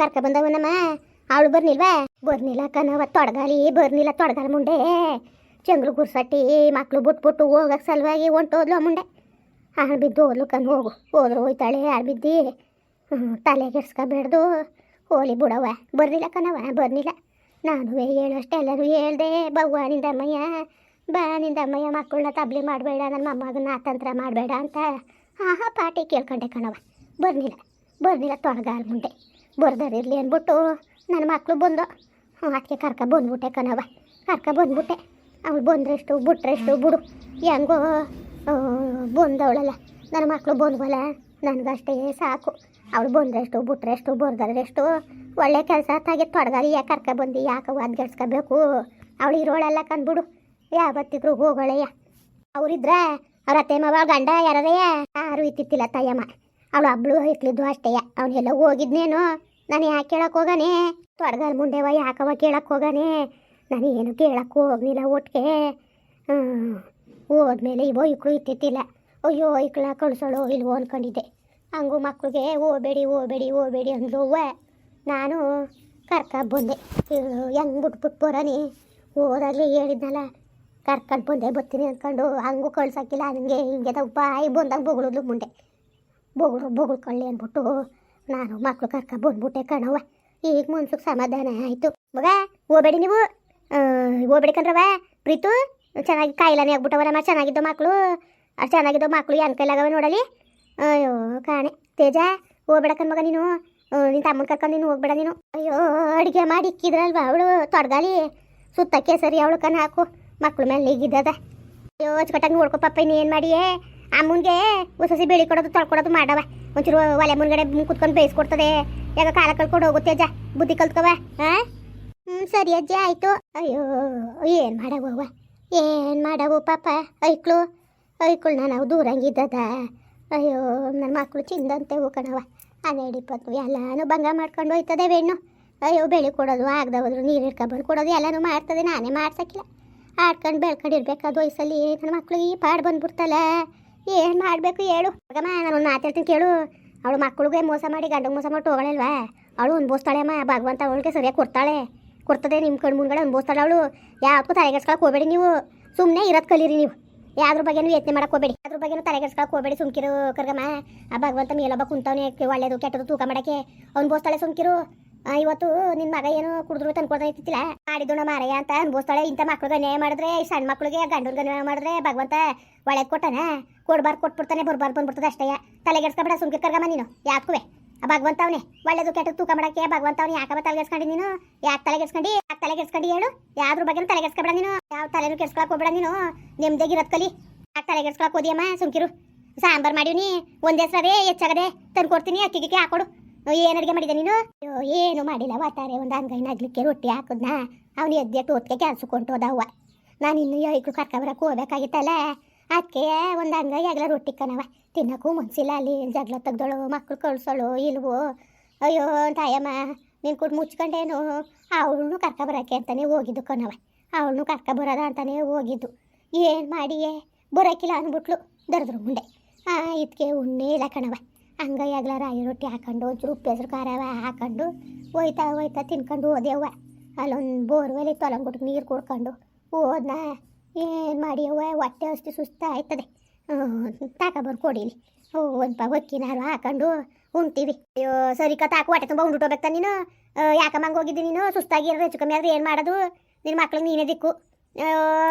ಕರ್ಕ ಬಂದವನಮ್ಮ ಅವಳು ಬರ್ನಿಲ್ವಾ? ಬರ್ನಿಲ್ಲ ಕನವ ತೊಡಗಾಲಿ, ಬರ್ನಿಲ್ಲ, ತೊಡಗಾಲ ಮುಂಡೆ. ಚಂಗ್ಳು ಗುರ್ಸಟ್ಟಿ, ಮಕ್ಳು ಬಿಟ್ಬಿಟ್ಟು ಹೋಗಕ್ಕೆ ಸಲುವಾಗಿ ಹೊಂಟೋದ್ಲು ಮುಂಡೆ. ಹಾಳು ಬಿದ್ದು ಹೋದ್ಲು ಕನ್ ಹೋಗು ಹೋದ್ರು ಹೋಯ್ತಾಳೆ ಹಾಳು ಬಿದ್ದು. ತಲೆ ಕೆಡ್ಸ್ಕೊಬೇಡ್ದು. ಹೋಲಿ ಬಿಡವ ಬರ್ನಿಲ್ಲ ಕಣವ ಬರ್ನಿಲ್ಲ. ನಾನು ಹೇಳು ಎಲ್ಲರೂ ಹೇಳ್ದೆ, ಬವ್ವ ನಿಂದಮ್ಮಯ್ಯ, ಬಾ ನಿಂದಮ್ಮಯ್ಯ, ಮಕ್ಕಳನ್ನ ತಬ್ಲಿ ಮಾಡಬೇಡ, ನನ್ನ ಮೊಮ್ಮಗನ ತಂತ್ರ ಮಾಡಬೇಡ ಅಂತ. ಆಹಾ ಪಾಟಿ ಕೇಳ್ಕೊಂಡೆ ಕಣವ ಬರ್ನಿಲ್ಲ ಬರ್ನಿಲ್ಲ, ತೊಡಗಾಲ ಮುಂದೆ ಬರ್ದರಿರ್ಲಿ ಅಂದ್ಬಿಟ್ಟು ನನ್ನ ಮಕ್ಕಳು ಬಂದು. ಅದಕ್ಕೆ ಕರ್ಕ ಬಂದ್ಬಿಟ್ಟೆ ಕಣವ ಕರ್ಕ ಬಂದ್ಬಿಟ್ಟೆ. ಅವಳು ಬಂದ್ರೆಷ್ಟು, ಬಿಟ್ರೆಷ್ಟು ಬಿಡು. ಹೆಂಗೋ ಬಂದವಳಲ್ಲ. ನನ್ನ ಮಕ್ಕಳು ಬಂದ್ವಲ್ಲ, ನನಗಷ್ಟೇ ಸಾಕು. ಅವಳು ಬಂದ್ರೆಷ್ಟು, ಬಿಟ್ರೆಷ್ಟು, ಬರ್ದಾರೆಷ್ಟು ಒಳ್ಳೆ ಕೆಲಸ ತಾಗೆ ತೊಡಗಾಲಿ ಯಾಕೆ ಕರ್ಕ ಬಂದು, ಯಾಕೆ ಒದ್ಗಡ್ಸ್ಕೋಬೇಕು ಅವಳು ಇರೋಳಲ್ಲ ಕಂದ್ಬಿಡು. ಯಾವತ್ತಿದ್ರು ಹೋಗೋಳೆಯ ಅವರಿದ್ರೆ ಅವ್ರ ಅತ್ತೆ ಮಾವ, ಗಂಡ ಯಾರದೇ ಯಾರು ಇತ್ತಿತ್ತಿಲ್ಲ ತಾಯಮ್ಮ. ಅವಳು ಅಬ್ಳು ಇಕ್ಲಿದ್ದು ಅಷ್ಟೇಯ ಅವನೆಲ್ಲ ಹೋಗಿದ್ನೇನು? ನಾನು ಯಾಕೆ ಕೇಳಕ್ಕೆ ಹೋಗಾನೆ? ತೊಡಗಲ್ ಮುಂಡೆವ ಯಾಕವ ಕೇಳಕ್ಕೆ ಹೋಗಾನೆ? ನಾನು ಏನು ಕೇಳಕ್ಕೆ ಹೋಗ್ಲಿಲ್ಲ ಒಟ್ಟಿಗೆ ಹೋದ್ಮೇಲೆ ಇವೋ ಇಕ್ಳು ಇತ್ತಿತ್ತಿಲ್ಲ ಅಯ್ಯೋ, ಇಕ್ಳ ಕಳ್ಸೋಳು ಇಲ್ವೋ ಅನ್ಕೊಂಡಿದ್ದೆ. ಹಂಗು ಮಕ್ಳಿಗೆ ಓಬೇಡಿ ಓಬೇಡಿ ಓಬೇಡಿ ಅಂದ್ಲು ಅವ್ವ ನಾನು ಕರ್ಕ ಬಂದೆ. ಹೆಂಗೆ ಬಿಟ್ಬಿಟ್ಟು ಬರೋನಿ ಹೋದಾಗಲೇ ಹೇಳಿದ್ನಲ್ಲ, ಕರ್ಕೊಂಡು ಬಂದೆ, ಬರ್ತೀನಿ ಅಂದ್ಕೊಂಡು ಹಂಗೂ ಕಳ್ಸೋಕ್ಕಿಲ್ಲ. ಹಂಗೆ ಹಿಂಗೆ ಬಾಯಿ ಬಂದಾಗ ಬೊಗಳಿದ್ಲು ಮುಂದೆ. ಬೊಗಳು ಕಳ್ಳಿ ಅಂದ್ಬಿಟ್ಟು ನಾನು ಮಕ್ಕಳು ಕರ್ಕ ಬಂದ್ಬಿಟ್ಟೆ ಕಣವ ಈಗ ಮನ್ಸಿಗೆ ಸಮಾಧಾನ ಆಯಿತು. ಮಗ, ಹೋಗ್ಬೇಡಿ ನೀವು. ಹೋಗಬೇಡಿ ಕಣ್ರವ ಪ್ರೀತು, ಚೆನ್ನಾಗಿ ಕಾಯಿಲಾನೆ ಆಗ್ಬಿಟ್ಟವರಮ್ಮ ಚೆನ್ನಾಗಿದ್ದೋ ಮಕ್ಕಳು ಚೆನ್ನಾಗಿದ್ದೋ ಮಕ್ಕಳು ಏನು ಕೈಲಾಗವ ನೋಡಲಿ. ಅಯ್ಯೋ ಕಾಣೆ. ತೇಜ, ಹೋಗ್ಬೇಡ ಕಣ್ ಮಗ ನೀನು. ನಿನ್ನ ತಮ್ಮನ ಕರ್ಕೊಂಡು ನೀನು ಹೋಗ್ಬೇಡ ನೀನು. ಅಯ್ಯೋ, ಅಡುಗೆ ಮಾಡಿ ಇಕ್ಕಿದ್ರಲ್ವ ಅವಳು ತೊಡ್ಗಾಲಿ. ಸುತ್ತಕ್ಕೆ ಸರಿ ಅವಳು ಕಣ ಹಾಕು. ಮಕ್ಳ ಮೇಲೆ ಈಗಿದ್ದದ. ಅಯ್ಯೋ, ಅಚ್ಚುಕಟ್ಟಾಗಿ ನೋಡ್ಕೊ ಪಪ್ಪ ಇನ್ನೇನು ಮಾಡಿಯೇ. ಅಮ್ಮನಿಗೆ ಹೊಸಸಿ ಬೆಳಿ ಕೊಡೋದು, ತೊಳ್ಕೊಡೋದು ಮಾಡವ. ಒಂಚೂರು ಒಲೆ ಮುಂದ್ಗಡೆ ಕುತ್ಕೊಂಡು ಬೇಯಿಸ್ಕೊಡ್ತದೆ. ಯಾಕ ಕಾಲ ಕಳ್ಕೊಂಡು ಹೋಗುತ್ತೆ ಅಜ್ಜ. ಬುದ್ಧಿ ಕಲ್ತ್ಕವ ಹಾಂ ಹ್ಞೂ ಸರಿ ಅಜ್ಜಿ, ಆಯಿತು. ಅಯ್ಯೋ, ಏನು ಮಾಡವ ಏನು ಮಾಡವು ಪಾಪ? ಐಕ್ಳು ಐಕ್ಳು ನಾವು ದೂರಂಗಿದ್ದದ. ಅಯ್ಯೋ ನನ್ನ ಮಕ್ಕಳು ಚಿಂದಂತೆ ಕಣವ ಹನ್ನೆರಡು ಇಪ್ಪತ್ತು, ಎಲ್ಲಾನು ಭಂಗ ಮಾಡ್ಕೊಂಡು ಹೋಯ್ತದೆ ಬೆಣ್ಣು ಅಯ್ಯೋ, ಬೆಳೆ ಕೊಡೋದು ಆಗದ ಹೋದ್ರು ನೀರು ಇಟ್ಕೊಬಂದು ಕೊಡೋದು ಎಲ್ಲನೂ ಮಾಡ್ತದೆ. ನಾನೇ ಮಾಡ್ಸಕ್ಕಿಲ್ಲ. ಆಡ್ಕೊಂಡು ಬೆಳ್ಕೊಂಡಿರ್ಬೇಕಾದ ವಯಸ್ಸಲ್ಲಿ ನನ್ನ ಮಕ್ಳಿಗೆ ಈ ಪಾಡು ಬಂದ್ಬಿಡ್ತಲ್ಲ. ಏನು ಮಾಡಬೇಕು ಹೇಳು. ನಾನು ಒಂದು ಮಾತಾಡ್ತೀನಿ ಕೇಳು. ಅವಳು ಮಕ್ಕಳಿಗೆ ಮೋಸ ಮಾಡಿ, ಗಂಡಗೆ ಮೋಸ ಮಾಡಿ ಹೋಗಳಲ್ವಾ ಅವಳು ಅನ್ಬೋಸ್ತಾಳೆ ಅಮ್ಮ, ಭಗವಂತ ಅವಳಿಗೆ ಸರಿಯಾಗಿ ಕೊಡ್ತಾಳೆ. ಕೊಡ್ತದೆ ನಿಮ್ಮ ಕಣ್ಣು ಮುಂದ್ಗಡೆ ಅನ್ಬೋಸ್ತಾಳೆ ಅವಳು. ಯಾವ್ದಕ್ಕೂ ತಲೆಗೆಡ್ಸ್ಕೊಳಕ್ಕೆ ಹೋಗಬೇಡಿ ನೀವು. ಸುಮ್ಮನೆ ಇರೋದು ಕಲೀರಿ ನೀವು. ಯಾವ್ದ್ರ ಬಗ್ಗೆನೂ ಯತ್ನೆ ಮಾಡಕ್ಕೆ ಹೋಗಬೇಡಿ. ಅದ್ರ ಬಗ್ಗೆನೂ ತಲೆಗೆಡ್ಸ್ಕೊಳಕ್ಕೆ ಹೋಗಬೇಡಿ ಸುಮ್ಕಿರು ಕರ್ಗಮ್ಮ. ಆ ಭಗವಂತ ಮೇಲೊಬ್ಬ ಕುಂತವನೇ, ಒಳ್ಳೇದು ಕೆಟ್ಟದು ತೂಕ ಮಾಡೋಕ್ಕೆ ಅವ್ನು ಬೋಸ್ತಾಳೆ ಸುಮ್ಕಿರು ಇವತ್ತು ನಿನ್ನ ಮಗ ಏನು ಕುಡಿದ್ರು ತಂದ್ಕೊಡ್ತಾ ಇತ್ತಿಲ್ಲ ಮಾರಾಯ ಮಾರಯ್ಯ ಅಂತ ಅನ್ಬೋಸ್ತಾಳೆ ಇಂಥ ಮಕ್ಳಿಗೆ ಅನ್ಯಾಯ ಮಾಡಿದ್ರೆ ಸಣ್ಣ ಮಕ್ಳಿಗೆ, ಗಂಡನ್ಗೆ ಅನ್ಯಾಯ ಮಾಡಿದ್ರೆ ಭಗವಂತ ಒಳ್ಳೇದು ಕೊಟ್ಟಾನ? ಕೊಡ್ಬಾರ್ದು ಕೊಟ್ಬಿಡ್ತಾನೆ ಬರ್ಬಾರ್ ಬಂದ್ಬಿಡ್ತದೆ ಅಷ್ಟೇ. ತಲೆಗೆಡ್ಸ್ಕೊಬೇಡ ಸುಮ್ಕೆ ಕರ್ಗಮ್ಮ ನೀನು. ಯಾಕುವೆ ಆ ಭಗವಂತ ಒಳ್ಳೆದು ಕೆಟ್ಟದ್ದು ತೂಕ ಮಾಡಕ್ಕೆ ಭಗವಂತ ಅವ್ನು ಯಾಕಮ್ಮ ತಲೆಗೆಡ್ಸ್ಕೊಂಡು ನೀನು? ಯಾಕೆ ತಲೆಗೆಡ್ಸ್ಕೊಂಡು ಯಾಕೆ ತಲೆಗೆಡ್ಸ್ಕೊಂಡು ಹೇಳು? ಯಾವ್ದ್ರ ಬಗ್ಗೆ ತಲೆಗೆಡ್ಸ್ಕೊಬೇಡ ನೀನು. ಯಾವ ತಲೆನೂ ಕೆಡ್ಸ್ಕೊಳಕ್ ಹೋಗ್ಬೇಡ ನೀನು. ನೆಮ್ಮದಿಗಿರೋದ್ ಕಲಿ. ಯಾಕೆ ತಲೆಗೆಡ್ಸ್ಕೊಳಕ್ ಹೋದಿಯಮ್ಮ? ಸುಮ್ಕಿರು. ಸಾಂಬಾರ್ ಮಾಡೀನಿ ಒಂದೇ ಸರಿ ಹೆಚ್ಚಾಗದೆ. ತಂದು ಕೊಡ್ತೀನಿ ಅಕ್ಕಿಗೆ ಹಾಕೊಡು. ಏನು ಅಡುಗೆ ಮಾಡಿದೆ ನೀನು? ಅಯ್ಯೋ, ಏನು ಮಾಡಿಲ್ಲ ವಾತಾರೆ ಒಂದು ಅಂಗೈನ ಆಗ್ಲಿಕ್ಕೆ ರೊಟ್ಟಿ ಹಾಕುದ್ನ. ಅವ್ನು ಎದ್ದೆ ಟೋತ್ಕೆ ಕೆಲ್ಸಕ್ಕೆ ಹೊಂಟೋದವ್ವ. ನಾನು ಇನ್ನು ಐಕ್ಳು ಕರ್ಕೊಬರಕ್ಕೆ ಹೋಗ್ಬೇಕಾಗಿತ್ತಲ್ಲ. ಅದಕ್ಕೆ ಒಂದು ಅಂಗೈ ಎಗ್ಲ ರೊಟ್ಟಿ ಕಣವ ತಿನ್ನಕ್ಕೂ ಮನ್ಸಿಲ್ಲ ಅಲ್ಲಿ, ಜಗಳ ತೆಗ್ದೋಳು ಮಕ್ಕಳು ಕಳ್ಸೋಳು, ಇಲ್ವೋ. ಅಯ್ಯೋ ತಾಯಮ್ಮ, ನೀನು ಕೊಟ್ಟು ಮುಚ್ಕೊಂಡೇನು? ಅವಳನ್ನು ಕರ್ಕೊಬರಕ್ಕೆ ಅಂತಾನೆ ಹೋಗಿದ್ದು ಕಣವ ಅವಳನ್ನು ಕರ್ಕೊಬರೋದ ಅಂತಾನೆ ಹೋಗಿದ್ದು. ಏನು ಮಾಡಿಯೇ? ಬರೋಕ್ಕಿಲ್ಲ ಅಂದ್ಬಿಟ್ಲು ದರದ್ರು ಆ ಇದಕ್ಕೆ ಉಣ್ಣೆ ಇಲ್ಲ ಕಣವ ಹಂಗ ಎಗ್ಲ ರಾಗಿ ರೊಟ್ಟಿ ಹಾಕೊಂಡು ಒಂಚೂರು ಉಪ್ಪು ಹೆಸರು ಖಾರವ ಹಾಕೊಂಡು, ಹೋಯ್ತಾ ಹೋಯ್ತಾ ತಿನ್ಕೊಂಡು ಹೋದೆವ್ವ. ಅಲ್ಲೊಂದು ಬೋರ್ವೆಲಿ ಅಲ್ಲೊಂದು ನೀರು ಕುಡ್ಕೊಂಡು ಹೋದ್ನ. ಏನು ಮಾಡಿ ಹೊಟ್ಟೆ ಅಷ್ಟು ಸುಸ್ತ ಆಯ್ತದೆ. ತಾಕೊಬಂದು ಕೊಡಿಲಿ. ಒಂದು ಪಾ ಒಕ್ಕಿನಾರು ಹಾಕೊಂಡು ಉಣ್ತೀವಿ. ಅಯ್ಯೋ, ಸರಿ ಕತ್ ಹಾಕು, ಹೊಟ್ಟೆ ತುಂಬ ಉಂಡ್ಬಿಟ್ಟೋಗ್ಬೇಕ ನೀನು ಯಾಕಮ್ಮಂಗೆ ಹೋಗಿದ್ದಿ ನೀನು? ಸುಸ್ತಾಗಿರೋ, ಹೆಚ್ಚು ಕಮ್ಮಿ ಆದ್ರೆ ಏನು ಮಾಡೋದು? ನಿನ್ನ ಮಕ್ಳಿಗೆ ನೀನೇ ದಿಕ್ಕು.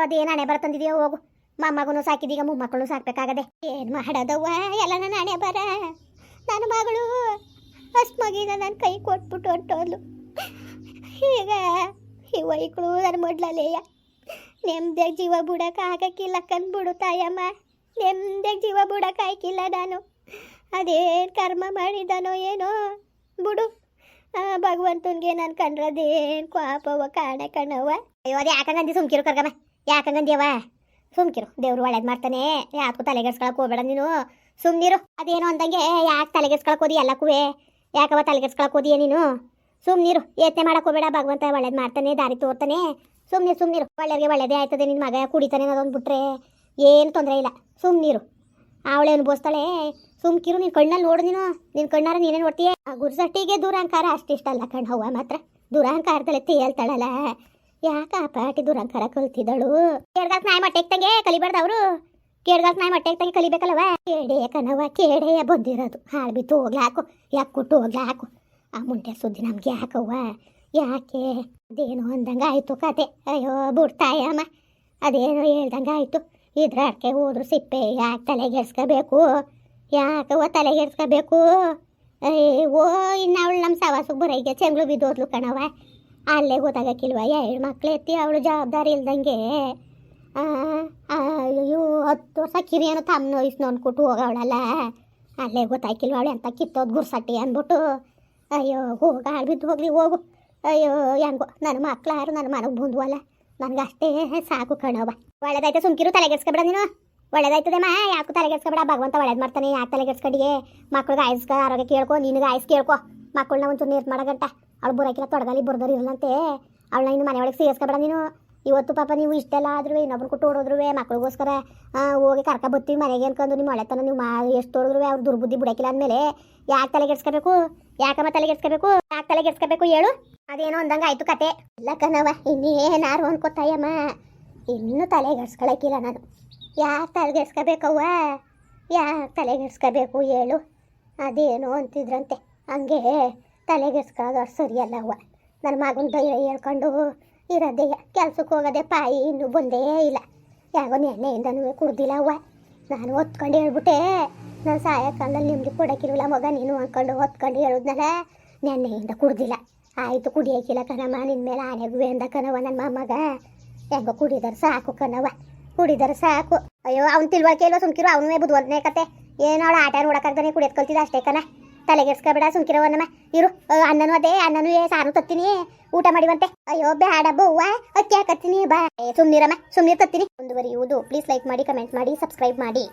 ಅದೇನು ಹಣೆ ಬರ ತಂದಿದೆಯೋ ಹೋಗು. ಮಮ್ಮಗೂ ಸಾಕಿದೀಗ ಮೊಮ್ಮಕ್ಕಳು ಸಾಕ್ಬೇಕಾಗದೆ. ಏನು ಮಾಡೋದವ್ವ? ಎಲ್ಲ ನನ್ನ ಹಣೆ ಬರ. ನನ್ನ ಮಗಳು ಅಷ್ಟು ಮಗಿನ ನನ್ನ ಕೈ ಕೊಟ್ಬಿಟ್ಟು ಹೊಟ್ಟೋದ್ಲು ಈಗ ಈ ವೈಕ್ಳು ನನ್ನ ಮೊಡ್ಲಲ್ಲೇಯ ನೆಮ್ಮದಿಯಾಗಿ ಜೀವ ಬಿಡಕ್ಕೆ ಆಗಕ್ಕಿಲ್ಲ ಕಂದ್ಬಿಡು ತಾಯಮ್ಮ. ನೆಮ್ಮದಿಯಾಗಿ ಜೀವ ಬಿಡಕ್ಕೆ ಆಯ್ಕಿಲ್ಲ ನಾನು. ಅದೇನು ಕರ್ಮ ಮಾಡಿದನೋ ಏನೋ. ಬಿಡು. ಭಗವಂತನ್ಗೆ ನಾನು ಕಂಡ್ರದೇನು ಪಾಪವ ಕಾಣೆ ಕಣವ ಅಯ್ಯೋ, ಅದು ಯಾಕಂಗಂದಿ ಸುಮ್ಕಿರು ಕರ್ಗಮ್ಮ. ಯಾಕಂಗಂದ್ಯವ ಸುಮ್ಕಿರು. ದೇವ್ರು ಒಳ್ಳೇದು ಮಾಡ್ತಾನೆ. ಯಾಕೂ ತಲೆಗೆಡ್ಸ್ಕೊಳಕ್ ಹೋಗ್ಬೇಡ ನೀನು. ಸುಮ್ನಿರು. ಅದೇನೋ ಅಂದಂಗೆ ಯಾಕೆ ತಲೆಗೆಡ್ಸ್ಕೊಳಕ್ ಹೋದಿ ಎಲ್ಲಕ್ಕೂ ಯಾಕವ ತಲೆಗೆಡ್ಸ್ಕೊಳಕ್ ಹೋದಿಯ ನೀನು? ಸುಮ್ನಿರು. ಯತ್ನೆ ಮಾಡಕ್ ಹೋಗ್ಬೇಡ. ಭಗವಂತ ಒಳ್ಳೇದು ಮಾಡ್ತಾನೆ, ದಾರಿ ತೋರ್ತಾನೆ. ಸುಮ್ನಿರು ಸುಮ್ಮನಿರು ಒಳ್ಳೆಯವ್ರಿಗೆ ಒಳ್ಳೆಯದೇ ಆಯ್ತದೆ ನಿನ್ನ ಮಗ ಕುಡಿತಾನೆ ಅದೊಂದು ಬಿಟ್ರೆ ಏನು ತೊಂದರೆ ಇಲ್ಲ. ಸುಮ್ನಿರು. ಅವಳೇ ಅನುಭವಿಸ್ತಾಳೆ ಸುಮ್ಕಿರು ನಿನ್ನ ಕಣ್ಣಲ್ಲಿ ನೋಡು ನೀನು. ನಿನ್ನ ಕಣ್ಣಾರ ನೀನೇ ನೋಡ್ತೀಯ? ಗುರ್ಸಟ್ಟಿಗೆ ದುರಹಂಕಾರ ಅಷ್ಟಿಷ್ಟಲ್ಲ ಕಣ್ ಹವ್ವ ಮಾತ್ರ. ದುರಹಂಕಾರದಲ್ಲೇ ತೇಳ್ತಾಳಲ್ಲ ಯಾಕ ಪಾಟಿ ದುರಹಂಕಾರ ಕಲ್ತಿದ್ದಳು? ಕೇಳ್ಗಾಕ್ ನಾಯಿ ಮಟ್ಟೆ ತಂಗೆ ಕಲಿಬಾರ್ದು ಅವರು. ಕೇಳ್ಗಾಕ್ ನಾಯಿ ಮಟ್ಟೆ ತಂಗೆ ಕಲಿಬೇಕಲ್ಲವ ಕೇಡೆಯ ಕಣವ ಕೇಡೆಯ ಬಂದಿರೋದು. ಹಾಳು ಬಿತ್ತು, ಹೋಗ್ಲಾಕು. ಯಾಕೆ ಕುಟ್ಟು, ಹೋಗ್ಲಾಕು. ಆ ಮುಂಟೆ ಸುದ್ದಿ ನಮ್ಗೆ ಯಾಕವ್ವ? ಯಾಕೆ? ಅದೇನೋ ಅಂದಂಗೆ ಆಯ್ತು ಕತೆ. ಅಯ್ಯೋ, ಬಿಡ್ತಾಯಮ್ಮ. ಅದೇನೋ ಹೇಳ್ದಂಗೆ ಆಯ್ತು ಇದ್ರ ಅಡ್ಕೆ ಹೋದ್ರು ಸಿಪ್ಪೆ ಯಾಕೆ ತಲೆಗೆಡ್ಸ್ಕೋಬೇಕು ಓ ತಲೆಗೆಡ್ಸ್ಕೋಬೇಕು ಓ ಇನ್ನು ಅವಳು ನಮ್ಮ ಸವಾಸಕ್ಕೆ ಬರೋಗೆ ಚೆಂಗ್ಳು ಬಿದ್ದೋದ್ಲು ಕಣವ ಅಲ್ಲೇ ಗೊತ್ತಾಗಕ್ಕಿಲ್ವ ಎರಡು ಮಕ್ಳು ಎತ್ತಿ ಅವಳು ಜವಾಬ್ದಾರಿ ಇಲ್ದಂಗೆ ಅಯ್ಯೋ, ಹತ್ತು ವರ್ಷ ಕಿರಿಯನು ತಮ್ಮನ ವಯಸ್ಸು ಅಂದ್ಕೊಟ್ಟು ಹೋಗವಳಲ್ಲ. ಅಲ್ಲೇ ಗೊತ್ತಾಯ್ಕಿಲ್ವ ಅವಳು ಎಂತ ಕಿತ್ತೋದು ಗುರ್ಸಟ್ಟಿ ಅಂದ್ಬಿಟ್ಟು. ಅಯ್ಯೋ, ಹೋಗ ಬಿದ್ದು ಹೋಗ್ಲಿ, ಹೋಗು. ಅಯ್ಯೋ ಹೆಂಗೋ ನನ್ನ ಮಕ್ಳು ಯಾರು ನನ್ನ ಮನೆಗೆ ಬಂದ್ವಲ್ಲ. ನನಗೆ ಅಷ್ಟೇ ಸಾಕು ಕಣವ ಒಳ್ಳೇದಾಯ್ತು ಸುಮ್ಕಿರು, ತಲೆಗೆಡ್ಸ್ಕೊಬೇಡ ನೀನು. ಒಳ್ಳೇದಾಯ್ತದೆ ಮಾ, ಯಾಕೂ ತಲೆಗೆಡ್ಸ್ಕೊಬೇಡ. ಭಗವಂತ ಒಳ್ಳೇದು ಮಾಡ್ತಾನೆ, ಯಾಕೆ ತಲೆಗೆಡ್ಸ್ಕಡಿಗೆ? ಮಕ್ಳಿಗೆ ಆಯಸ್ಕ ಆರೋಗ್ಯ ಕೇಳ್ಕೊ, ನಿನಗೆ ಆಯ್ಸ್ ಕೇಳ್ಕೊ. ಮಕ್ಕಳನ್ನ ಒಂಚೂರು ನೀರು ಮಾಡಗಂಟ. ಅವಳು ಬುರಕಿಲ್ಲ ತೊಡಗಲಿ ಬರ್ದೋರು ಇರಲಂತೆ. ಅವಳನ್ನ ಇನ್ನು ಮನೆಯೊಳಗೆ ಸೇರಿಸ್ಕೊಬೇಡ ನೀನು. ಇವತ್ತು ಪಾಪ ನೀವು ಇಷ್ಟೆಲ್ಲ ಆದ್ರೂ ಇನ್ನೊಬ್ರು ಕೊಟ್ಟು ಓಡೋದ್ರು ಮಕ್ಳಿಗೋಸ್ಕರ ಹೋಗಿ ಕರ್ಕ ಬರ್ತೀವಿ ಮನೆಗೆ ಅನ್ಕೊಂಡು ನಿಮ್ಮ ಒಳ್ಳೆತನ, ನೀವು ಮಾ, ಎಷ್ಟು ತೋಡಿದ್ರು ಅವ್ರು ದುರ್ಬುದ್ಧಿ ಬಿಡಕಿಲ್ಲ ಅಂದಮೇಲೆ ಯಾಕೆ ತಲೆಗೆಡ್ಸ್ಕೋಬೇಕು? ಯಾಕಮ್ಮ ತಲೆಗೆಡ್ಸ್ಕೋಬೇಕು? ಯಾಕೆ ತಲೆಗೆಡ್ಸ್ಕೋಬೇಕು ಹೇಳು. ಅದೇನೋ ಅಂದಂಗೆ ಆಯ್ತು ಕತೆ. ಇಲ್ಲ ಕಣವ ಇನ್ನೇನಾರು ಅನ್ಕೋತಾಯಮ್ಮ. ಇನ್ನೂ ತಲೆಗೆಡ್ಸ್ಕೊಳಕಿಲ್ಲ ನಾನು. ಯಾಕೆ ತಲೆಗೆಡ್ಸ್ಕೋಬೇಕವ್ವ? ಯಾಕೆ ತಲೆಗೆಡ್ಸ್ಕೋಬೇಕು ಹೇಳು. ಅದೇನೋ ಅಂತಿದ್ರಂತೆ. ಹಂಗೆ ತಲೆಗೆಡ್ಸ್ಕೊಳ್ಳೋದು ಅಷ್ಟು ಸರಿಯಲ್ಲವ್ವ. ನನ್ನ ಮಗನ ಧೈರ್ಯ ಹೇಳ್ಕೊಂಡು ಇರೋದೇ ಕೆಲ್ಸಕ್ಕೆ ಹೋಗೋದೆ ಪಾಯಿ ಇನ್ನೂ ಬಂದೇ ಇಲ್ಲ. ಯಾಗೋ ನೆನ್ನೆಯಿಂದನೂ ಕುಡ್ದಿಲ್ಲ ಅವ್ವ ನಾನು ಹೊತ್ಕೊಂಡು ಹೇಳ್ಬಿಟ್ಟೆ, ನಾನು ಸಾಯಂಕಾಲದಲ್ಲಿ ನಿಮ್ಗೆ ಕೊಡೋಕ್ಕಿರಲ್ಲ ಮಗ ನೀನು ಅಂದ್ಕೊಂಡು ಹೊತ್ಕೊಂಡು ಹೇಳಿದ್ನಲ್ಲ, ನೆನ್ನೆಯಿಂದ ಕುಡ್ದಿಲ್ಲ. ಆಯಿತು ಕುಡಿಯೋಕ್ಕಿಲ್ಲ ಕಣಮ್ಮ ನಿನ್ನ ಮೇಲೆ ಆನೆಗುವೆ ಅಂದ ಕಣವ ನನ್ನ ಮೊಮ್ಮಗ ಹೆಂಗೋ ಕುಡಿದರ ಸಾಕು ಕಣವ ಕುಡಿದಾರೆ ಸಾಕು. ಅಯ್ಯೋ ಅವ್ನು ತಿಳುವಳಿಕೆ ಇಲ್ವ ಸುಮ್ಕಿರು ಅವನೇ ಬುದ್ಧಿವಂತನೇ ಕತೆ. ಏನೋ ಅವಳು ಆಟ ನೋಡೋಕ್ಕಾಗ್ದಾನೆ ಕುಡಿಯೋದು ಕಲ್ತಿದ್ದ ಅಷ್ಟೇ ಕಣ. ತಲೆಗೆಡ್ಸ್ಕೊಬೇಡ ಸುಮ್ಕಿರವನ್ನಮ್ಮ ಇರು ಅ, ಅನ್ನನೂ ಅದೇ ಅನ್ನನೂ ಸಾರು ತತ್ತೀನಿ. ಊಟ ಮಾಡಿವಂತೆ. ಅಯ್ಯೋ ಬೇಡ ಬವ್ವ ಅಕ್ಕಿ ಹಾಕತ್ತೀನಿ ಬಾ. ಸುಮ್ನಿರಮ್ಮ ಸುಮ್ನಿರ್ ತತ್ತೀನಿ. ಮುಂದುವರಿಯುವುದು ಪ್ಲೀಸ್ ಲೈಕ್ ಮಾಡಿ ಕಮೆಂಟ್ ಮಾಡಿ ಸಬ್ಸ್ಕ್ರೈಬ್ ಮಾಡಿ.